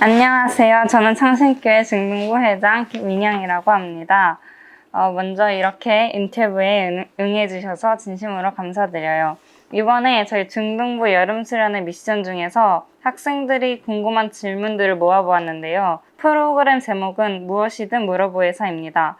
안녕하세요. 저는 창신교회 중등부 회장 김민영이라고 합니다. 어, 먼저 이렇게 인터뷰에 응, 응해주셔서 진심으로 감사드려요. 이번에 저희 중등부 여름 수련회 미션 중에서 학생들이 궁금한 질문들을 모아보았는데요. 프로그램 제목은 무엇이든 물어보에서입니다.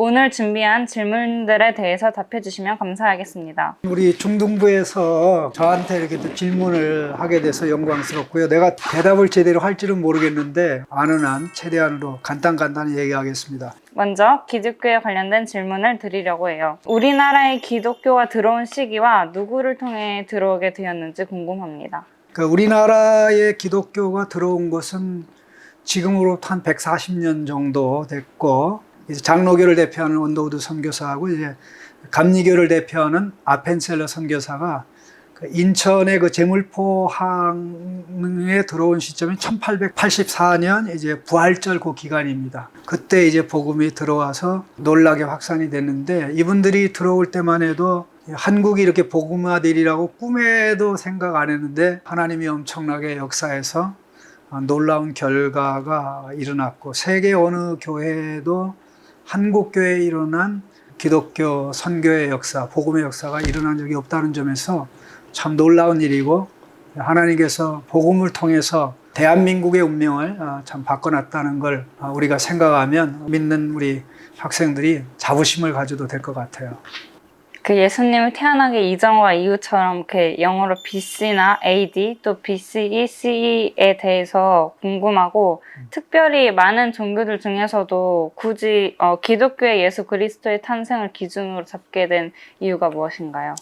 오늘 준비한 질문들에 대해서 답해 주시면 감사하겠습니다. 우리 중등부에서 저한테 이렇게 또 질문을 하게 돼서 영광스럽고요. 내가 대답을 제대로 할지는 모르겠는데 아는 한 최대한으로 간단간단히 얘기하겠습니다. 먼저 기독교에 관련된 질문을 드리려고 해요. 우리나라에 기독교가 들어온 시기와 누구를 통해 들어오게 되었는지 궁금합니다. 그 우리나라에 기독교가 들어온 것은 지금으로부터 한 140년 정도 됐고 이제 장로교를 대표하는 원도우드 선교사하고 이제 감리교를 대표하는 아펜셀러 선교사가 그 인천의 그 제물포항에 들어온 시점이 1884년 이제 부활절 그 기간입니다. 그때 이제 복음이 들어와서 놀라게 확산이 됐는데 이분들이 들어올 때만 해도 한국이 이렇게 복음화되리라고 꿈에도 생각 안 했는데 하나님이 엄청나게 역사해서 놀라운 결과가 일어났고 세계 어느 교회에도 한국 교회에 일어난 기독교 선교의 역사, 복음의 역사가 일어난 적이 없다는 점에서 참 놀라운 일이고 하나님께서 복음을 통해서 대한민국의 운명을 아, 참 바꿔놨다는 걸 아, 우리가 생각하면 믿는 우리 학생들이 자부심을 가져도 될 것 같아요. 그 예수님을 태어나기 이전과 이후처럼 이렇게 영어로 BC나 AD 또 BCE, CE에 대해서 궁금하고 특별히 많은 종교들 중에서도 굳이 어, 기독교의 예수 그리스도의 탄생을 기준으로 잡게 된 이유가 무엇인가요?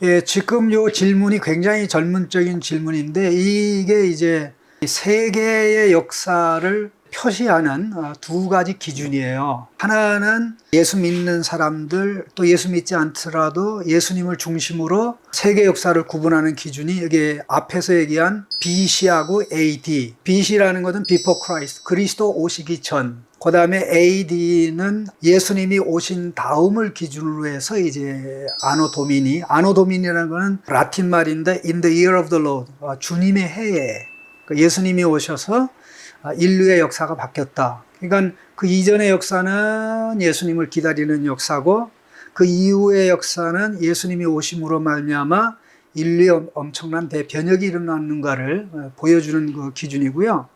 예, 지금 요 질문이 굉장히 젊은적인 질문인데 이게 이제 세계의 역사를 표시하는 어, 두 가지 기준이에요. 하나는 예수 믿는 사람들 또 예수 믿지 않더라도 예수님을 중심으로 세계 역사를 구분하는 기준이 이게 앞에서 얘기한 BC하고 AD. BC라는 것은 Before Christ, 그리스도 오시기 전. 그 다음에 AD는 예수님이 오신 다음을 기준으로 해서 이제 아노 도미니. 아노 도미니라는 것은 라틴 말인데 in the year of the Lord. 어, 주님의 해에. 그 예수님이 오셔서 인류의 역사가 바뀌었다. 그러니까 그 이전의 역사는 예수님을 기다리는 역사고 그 이후의 역사는 예수님이 오심으로 말미암아 인류의 엄청난 대변혁이 일어났는가를 어, 보여주는 그 기준이고요.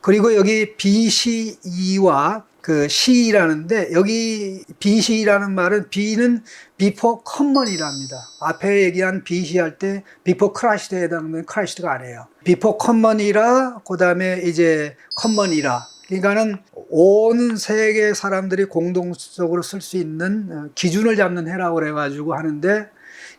그리고 여기 BCE와 그 CE라는데 여기 BC라는 말은 B는 before common이랍니다. 앞에 얘기한 BC 할때 before Christ에 해당되는 Christ가 아니에요. before common이라 그다음에 이제 common이라 그러니까는 온 세계 사람들이 공동적으로 쓸 수 있는 어, 기준을 잡는 해라고 그래 가지고 하는데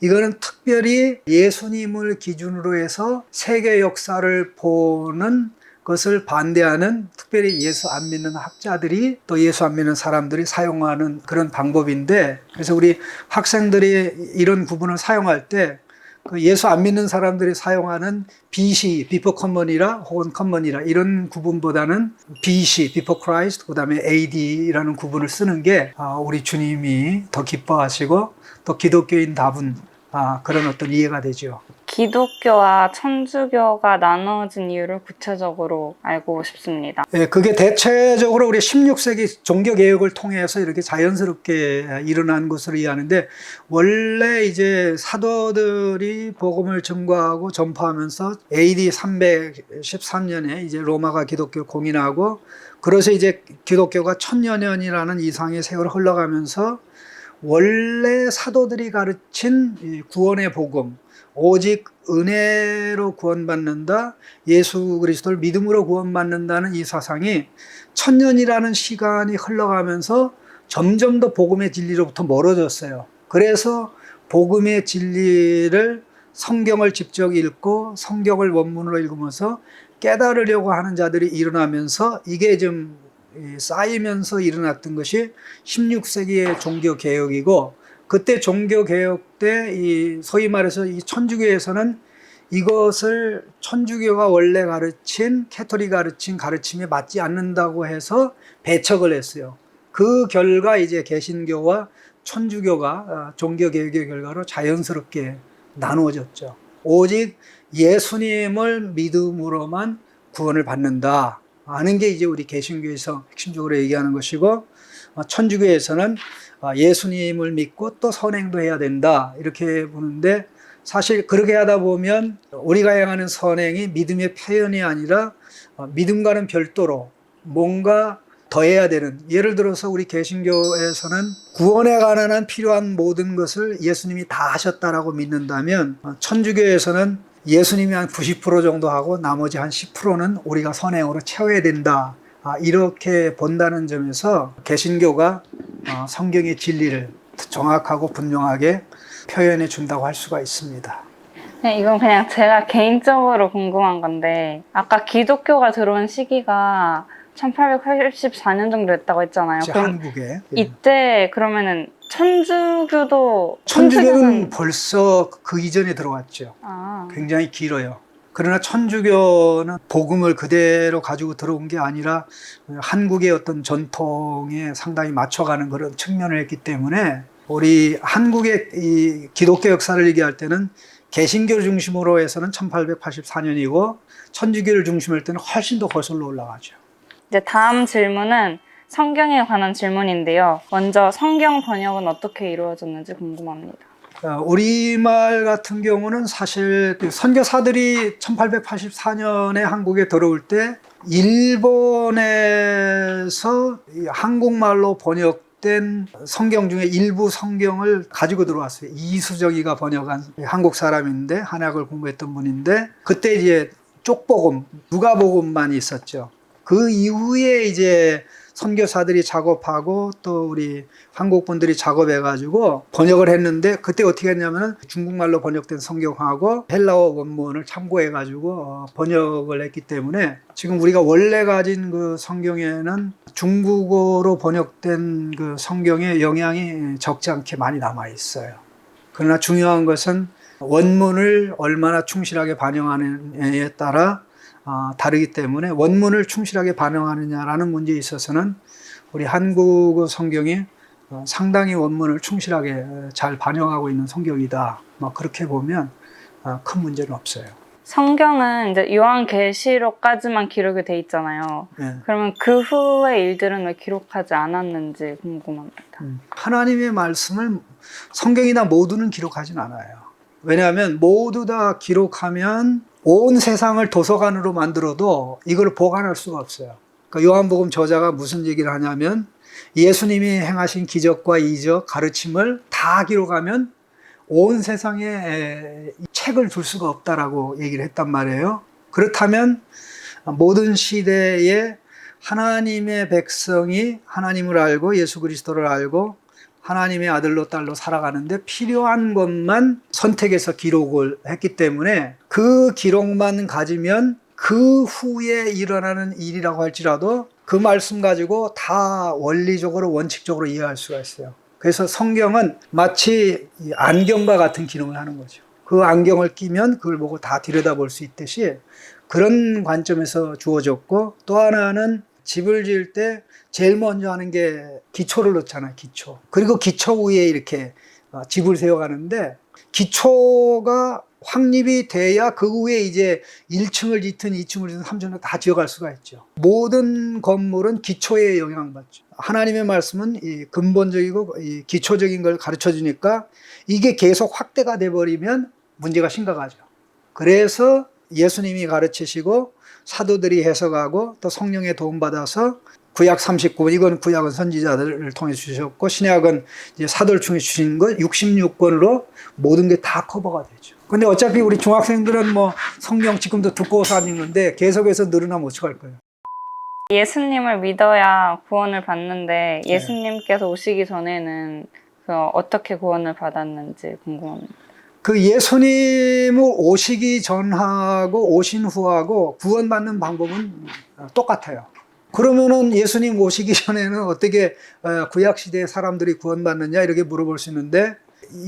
이거는 특별히 예수님을 기준으로 해서 세계 역사를 보는 것을 반대하는 특별히 예수 안 믿는 학자들이 또 예수 안 믿는 사람들이 사용하는 그런 방법인데 그래서 우리 학생들이 이런 구분을 사용할 때 그 예수 안 믿는 사람들이 사용하는 BC, Before Common이라 혹은 Common이라 이런 구분보다는 BC, Before Christ, 그 다음에 AD라는 구분을 쓰는 게 아, 우리 주님이 더 기뻐하시고 또 기독교인 답은 아, 그런 어떤 이해가 되죠. 기독교와 천주교가 나눠진 이유를 구체적으로 알고 싶습니다. 예, 그게 대체적으로 우리 16세기 종교 개혁을 통해서 이렇게 자연스럽게 일어난 것으로 이해하는데 원래 이제 사도들이 복음을 증거하고 전파하면서 AD 313년에 이제 로마가 기독교 공인하고 그래서 이제 기독교가 천여 년이라는 이상의 세월을 흘러가면서 원래 사도들이 가르친 이 구원의 복음 오직 은혜로 구원받는다. 예수 그리스도를 믿음으로 구원받는다는 이 사상이 천년이라는 시간이 흘러가면서 점점 더 복음의 진리로부터 멀어졌어요. 그래서 복음의 진리를 성경을 직접 읽고 성경을 원문으로 읽으면서 깨달으려고 하는 자들이 일어나면서 이게 좀 쌓이면서 일어났던 것이 16세기의 종교 개혁이고 그때 종교 개혁 때 이 소위 말해서 이 천주교에서는 이것을 천주교가 원래 가르친 캐토릭 가르친 가르침에 맞지 않는다고 해서 배척을 했어요. 그 결과 이제 개신교와 천주교가 어, 종교 개혁의 결과로 자연스럽게 나누어졌죠. 오직 예수님을 믿음으로만 구원을 받는다. 아는 게 이제 우리 개신교에서 핵심적으로 얘기하는 것이고 어, 천주교에서는 어, 예수님을 믿고 또 선행도 해야 된다. 이렇게 보는데 사실 그렇게 하다 보면 우리가 행하는 선행이 믿음의 표현이 아니라 어, 믿음과는 별도로 뭔가 더해야 되는 예를 들어서 우리 개신교에서는 구원에 관한 한 필요한 모든 것을 예수님이 다 하셨다라고 믿는다면 어, 천주교에서는 예수님이 한 90% 정도 하고 나머지 한 10%는 우리가 선행으로 채워야 된다. 아, 이렇게 본다는 점에서 개신교가 어, 성경의 진리를 정확하고 분명하게 표현해 준다고 할 수가 있습니다. 네, 이건 그냥 제가 개인적으로 궁금한 건데 아까 기독교가 들어온 시기가 1884년 정도 됐다고 했잖아요. 그럼 한국에 예. 이때 그러면은 천주교도 천주교는 벌써 그 이전에 들어왔죠. 아, 굉장히 길어요. 그러나 천주교는 복음을 그대로 가지고 들어온 게 아니라 한국의 어떤 전통에 상당히 맞춰가는 그런 측면을 했기 때문에 우리 한국의 이 기독교 역사를 얘기할 때는 개신교를 중심으로 해서는 1884년이고 천주교를 중심으로 할 때는 훨씬 더 거슬러 올라가죠. 이제 다음 질문은 성경에 관한 질문인데요. 먼저 성경 번역은 어떻게 이루어졌는지 궁금합니다. 어, 우리말 같은 경우는 사실 그 선교사들이 1884년에 한국에 들어올 때 일본에서 이 한국말로 번역 된 성경 중에 일부 성경을 가지고 들어왔어요. 이수정이가 번역한 한국 사람인데 한약을 공부했던 분인데 그때 이제 쪽복음, 누가복음만 있었죠. 그 이후에 이제 선교사들이 작업하고 또 우리 한국 분들이 작업해 가지고 번역을 했는데 그때 어떻게 했냐면은 중국말로 번역된 성경하고 헬라어 원문을 참고해 가지고 어, 번역을 했기 때문에 지금 우리가 원래 가진 그 성경에는 중국어로 번역된 그 성경의 영향이 적지 않게 많이 남아 있어요. 그러나 중요한 것은 원문을 얼마나 충실하게 반영하느냐에 따라 아, 다르기 때문에 원문을 충실하게 반영하느냐라는 문제에 있어서는 우리 한국어 성경이 어, 상당히 원문을 충실하게 잘 반영하고 있는 성경이다. 뭐 그렇게 보면 아, 큰 문제는 없어요. 성경은 이제 요한 계시록까지만 기록이 돼 있잖아요. 예. 그러면 그 후의 일들은 왜 기록하지 않았는지 궁금합니다. 음, 하나님의 말씀을 성경이나 모두는 기록하진 않아요. 왜냐하면 모두 다 기록하면 온 세상을 도서관으로 만들어도 이걸 보관할 수가 없어요. 그러니까 요한복음 저자가 무슨 얘기를 하냐면 예수님이 행하신 기적과 이적, 가르침을 다 기록하면 온 세상에 책을 둘 수가 없다라고 얘기를 했단 말이에요. 그렇다면 모든 시대에 하나님의 백성이 하나님을 알고 예수 그리스도를 알고 하나님의 아들로 딸로 살아가는데 필요한 것만 선택해서 기록을 했기 때문에 그 기록만 가지면 그 후에 일어나는 일이라고 할지라도 그 말씀 가지고 다 원리적으로 원칙적으로 이해할 수가 있어요. 그래서 성경은 마치 이 안경과 같은 기능을 하는 거죠. 그 안경을 끼면 그걸 보고 다 들여다볼 수 있듯이 그런 관점에서 주어졌고 또 하나는 집을 지을 때 제일 먼저 하는 게 기초를 넣잖아요, 기초. 그리고 기초 위에 이렇게 어, 집을 세워가는데 기초가 확립이 돼야 그 후에 이제 1층을 짓든 2층을 짓든 3층을 다 지어갈 수가 있죠. 모든 건물은 기초에 영향받죠. 하나님의 말씀은 이 근본적이고 이 기초적인 걸 가르쳐 주니까 이게 계속 확대가 돼 버리면 문제가 심각하죠. 그래서 예수님이 가르치시고 사도들이 해석하고 또 성령의 도움받아서 구약 39권 이건 구약은 선지자들을 통해 주셨고 신약은 이제 사도를 통해 주신 거 66권으로 모든 게 다 커버가 되죠. 근데 어차피 우리 중학생들은 뭐 성경 지금도 듣고 사는데 계속해서 늘어나면 어떡할 거예요. 예수님을 믿어야 구원을 받는데 예수님께서 오시기 전에는 그 어떻게 구원을 받았는지 궁금합니다. 그 예수님을 오시기 전하고 오신 후하고 구원받는 방법은 똑같아요. 그러면은 예수님 오시기 전에는 어떻게 어, 구약 시대의 사람들이 구원받느냐 이렇게 물어볼 수 있는데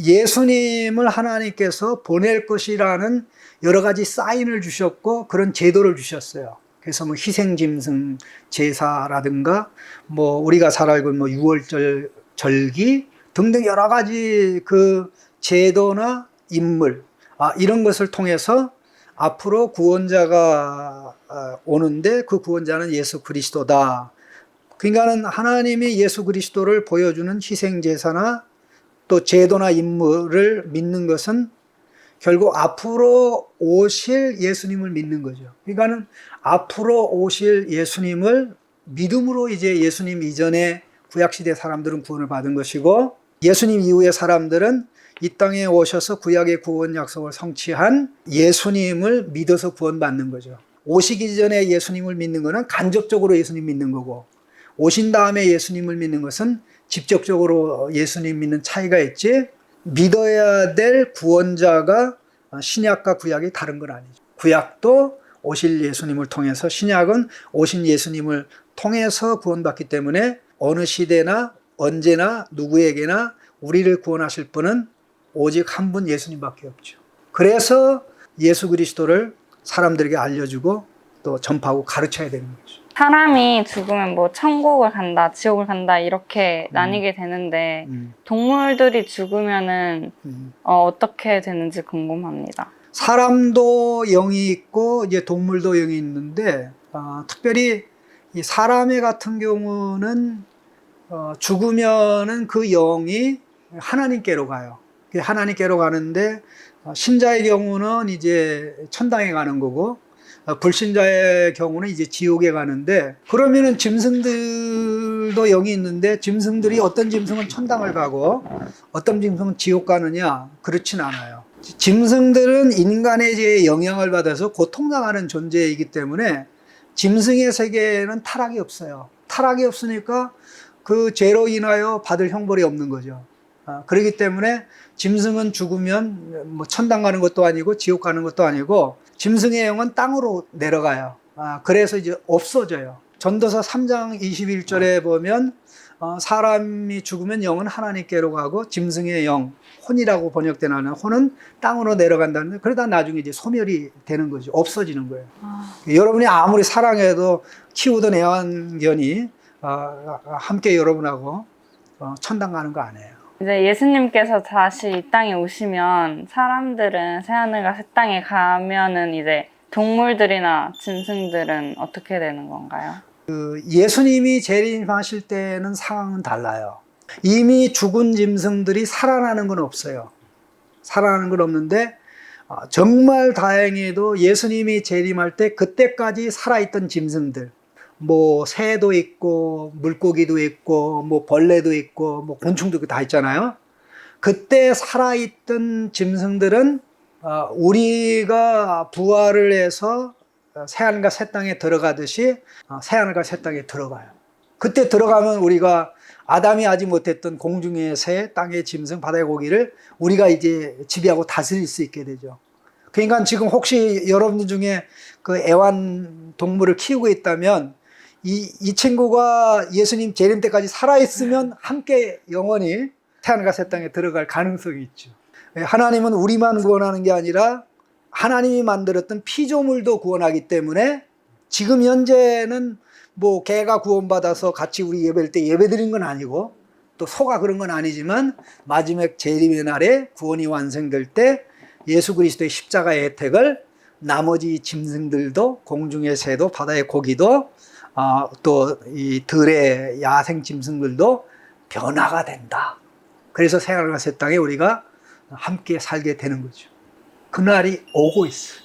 예수님을 하나님께서 보낼 것이라는 여러 가지 사인을 주셨고 그런 제도를 주셨어요. 그래서 뭐 희생짐승 제사라든가 뭐 우리가 잘 알고 있는 뭐 유월절 절기 등등 여러 가지 그 제도나 인물 아, 이런 것을 통해서 앞으로 구원자가 아, 오는데 그 구원자는 예수 그리스도다. 그러니까는 하나님이 예수 그리스도를 보여주는 희생 제사나 또 제도나 인물을 믿는 것은 결국 앞으로 오실 예수님을 믿는 거죠. 그러니까는 앞으로 오실 예수님을 믿음으로 이제 예수님 이전에 구약 시대 사람들은 구원을 받은 것이고 예수님 이후의 사람들은 이 땅에 오셔서 구약의 구원 약속을 성취한 예수님을 믿어서 구원받는 거죠. 오시기 전에 예수님을 믿는 것은 간접적으로 예수님 믿는 거고 오신 다음에 예수님을 믿는 것은 직접적으로 예수님 믿는 차이가 있지 믿어야 될 구원자가 신약과 구약이 다른 건 아니죠. 구약도 오실 예수님을 통해서 신약은 오신 예수님을 통해서 구원받기 때문에 어느 시대나 언제나 누구에게나 우리를 구원하실 분은 오직 한 분 예수님밖에 없죠. 그래서 예수 그리스도를 사람들에게 알려주고 또 전파하고 가르쳐야 되는 거죠. 사람이 죽으면 뭐 천국을 간다, 지옥을 간다 이렇게 나뉘게 되는데 음, 동물들이 죽으면은 음. 어, 어떻게 되는지 궁금합니다. 사람도 영이 있고 이제 동물도 영이 있는데 아, 특별히 이 사람의 같은 경우는 어, 죽으면은 그 영이 하나님께로 가요. 그 하나님께로 가는데 어, 신자의 경우는 이제 천당에 가는 거고 어, 불신자의 경우는 이제 지옥에 가는데 그러면은 짐승들도 영이 있는데 짐승들이 어떤 짐승은 천당을 가고 어떤 짐승은 지옥 가느냐 그렇진 않아요. 짐승들은 인간의 영향을 받아서 고통당하는 존재이기 때문에 짐승의 세계에는 타락이 없어요. 타락이 없으니까 그 죄로 인하여 받을 형벌이 없는 거죠. 아, 그렇기 때문에 짐승은 죽으면 뭐 천당 가는 것도 아니고 지옥 가는 것도 아니고 짐승의 영은 땅으로 내려가요. 아, 그래서 이제 없어져요. 전도서 3장 21절에 보면 어, 사람이 죽으면 영은 하나님께로 가고 짐승의 영, 혼이라고 번역되는 혼은 땅으로 내려간다는데 그러다 나중에 이제 소멸이 되는 거죠. 없어지는 거예요. 아, 여러분이 아무리 사랑해도 키우던 애완견이 어, 함께 여러분하고 어, 천당 가는 거 아니에요. 이제 예수님께서 다시 이 땅에 오시면 사람들은 새하늘과 새 땅에 가면은 이제 동물들이나 짐승들은 어떻게 되는 건가요? 그 예수님이 재림하실 때는 상황은 달라요. 이미 죽은 짐승들이 살아나는 건 없어요. 살아나는 건 없는데 어, 정말 다행히도 예수님이 재림할 때 그때까지 살아있던 짐승들 뭐 새도 있고 물고기도 있고 뭐 벌레도 있고 뭐 곤충도 다 있잖아요. 그때 살아있던 짐승들은 어, 우리가 부활을 해서 새하늘과 새 땅에 들어가듯이 어, 새하늘과 새 땅에 들어가요. 그때 들어가면 우리가 아담이 하지 못했던 공중의 새, 땅의 짐승, 바다의 고기를 우리가 이제 지배하고 다스릴 수 있게 되죠. 그러니까 지금 혹시 여러분들 중에 그 애완 동물을 키우고 있다면 이, 이 친구가 예수님 재림 때까지 살아있으면 함께 영원히 태안과 새 땅에 들어갈 가능성이 있죠. 하나님은 우리만 구원하는 게 아니라 하나님이 만들었던 피조물도 구원하기 때문에 지금 현재는 뭐 개가 구원받아서 같이 우리 예배할 때 예배 드린 건 아니고 또 소가 그런 건 아니지만 마지막 재림의 날에 구원이 완성될 때 예수 그리스도의 십자가의 혜택을 나머지 짐승들도 공중의 새도 바다의 고기도 아, 또이 들의 야생 짐승들도 변화가 된다. 그래서 생활과 새 땅에 우리가 함께 살게 되는 거죠. 그날이 오고 있어요.